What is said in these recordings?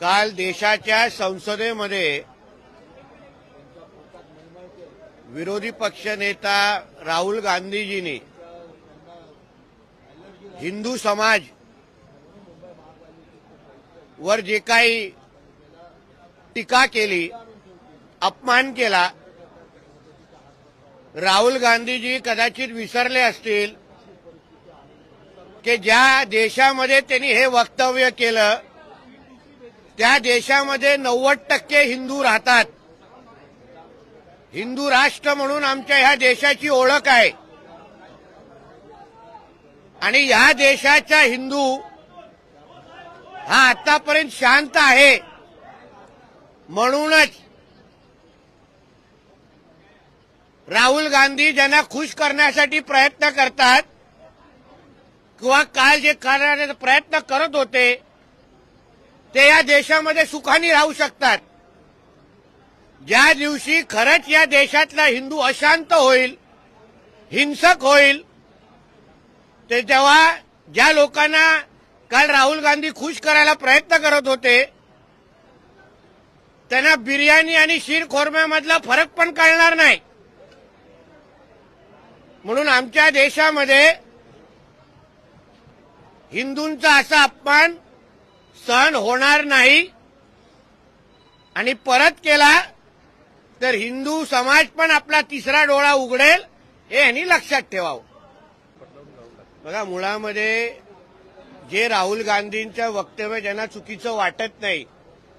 काल देशाच्या संसदेमध्ये विरोधी पक्षनेता राहुल गांधीजींनी हिंदू समाज वर जे काही टीका केली अपमान केला राहुल गांधीजी कदाचित विसरले असतील की ज्या देशामध्ये त्यांनी हे वक्तव्य केलं त्या देशामध्ये नव्वद टक्के हिंदू राहतात. हिंदू राष्ट्र म्हणून आमच्या ह्या देशाची ओळख आहे. आणि ह्या देशाचा हिंदू हा आतापर्यंत शांत आहे. म्हणूनच राहुल गांधी ज्यांना खुश करण्यासाठी प्रयत्न करतात किंवा काल जे करण्याचा प्रयत्न करत होते ते या देशामध्ये सुखाने राहू शकतात. ज्या दिवशी खरंच या देशातला हिंदू अशांत होईल हिंसक होईल ते जेव्हा ज्या लोकांना काल राहुल गांधी खुश करायला प्रयत्न करत होते त्यांना बिर्याणी आणि शीर खोरम्यामधला फरक पण कळणार नाही. म्हणून आमच्या देशामध्ये हिंदूंचा असा अपमान सहन होणार नाही. आणि परत केला तर हिंदू समाज पण आपला तिसरा डोळा उघडेल हे यांनी लक्षात ठेवावं. बघा मुळामध्ये जे राहुल गांधींचं वक्तव्य ज्यांना चुकीचं वाटत नाही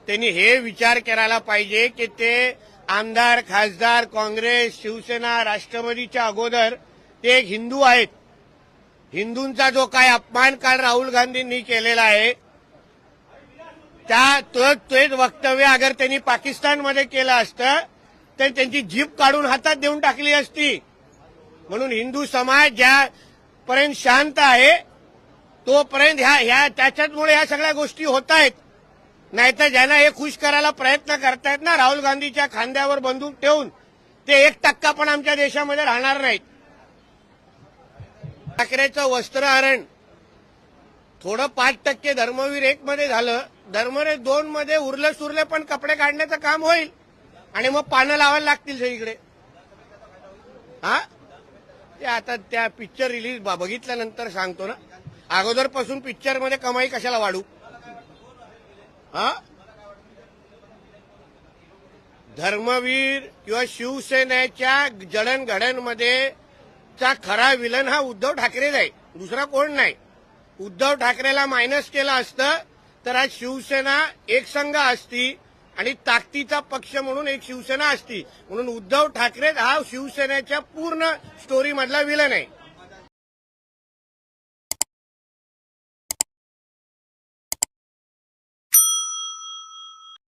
त्यांनी हे विचार करायला पाहिजे की ते आमदार खासदार काँग्रेस शिवसेना राष्ट्रवादीच्या अगोदर ते एक हिंदू आहेत. हिंदूंचा जो काय अपमान काल राहुल गांधींनी केलेला आहे त्या तो- तेच वक्तव्य अगर त्यांनी पाकिस्तानमध्ये केलं असतं तर त्यांची जीप काढून हातात देऊन टाकली असती. म्हणून हिंदू समाज ज्यापर्यंत शांत आहे तोपर्यंत ह्या ह्या त्याच्यामुळे ह्या सगळ्या गोष्टी होत आहेत नाहीतर ज्यांना हे खुश करायला प्रयत्न करतायत ना राहुल गांधीच्या खांद्यावर बंदूक ठेवून ते एक टक्का पण आमच्या देशामध्ये राहणार नाहीत. ठाकरेचं वस्त्रहरण थोडं पाच टक्के धर्मवीर एक मध्ये झालं धर्मरे दोन मध्ये उरले सुरले पण कपडे काढण्याचं काम होईल. आणि मग पानं लावायला लागतील सगळीकडे. हा? ते आता त्या पिक्चर रिलीज बघितल्यानंतर सांगतो ना. अगोदरपासून पिक्चरमध्ये कमाई कशाला वाढू? हा? धर्मवीर किंवा शिवसेनेच्या जडणघडणमध्ये चा खरा विलन हा उद्धव ठाकरेच आहे दुसरा कोण नाही? उद्धव ठाकरेला मायनस केलं असतं. तर आज शिवसेना एक संघ असती आणि ताकदीचा पक्ष म्हणून एक शिवसेना असती. म्हणून उद्धव ठाकरे हा शिवसेनेच्या पूर्ण स्टोरीमधला विलन आहे.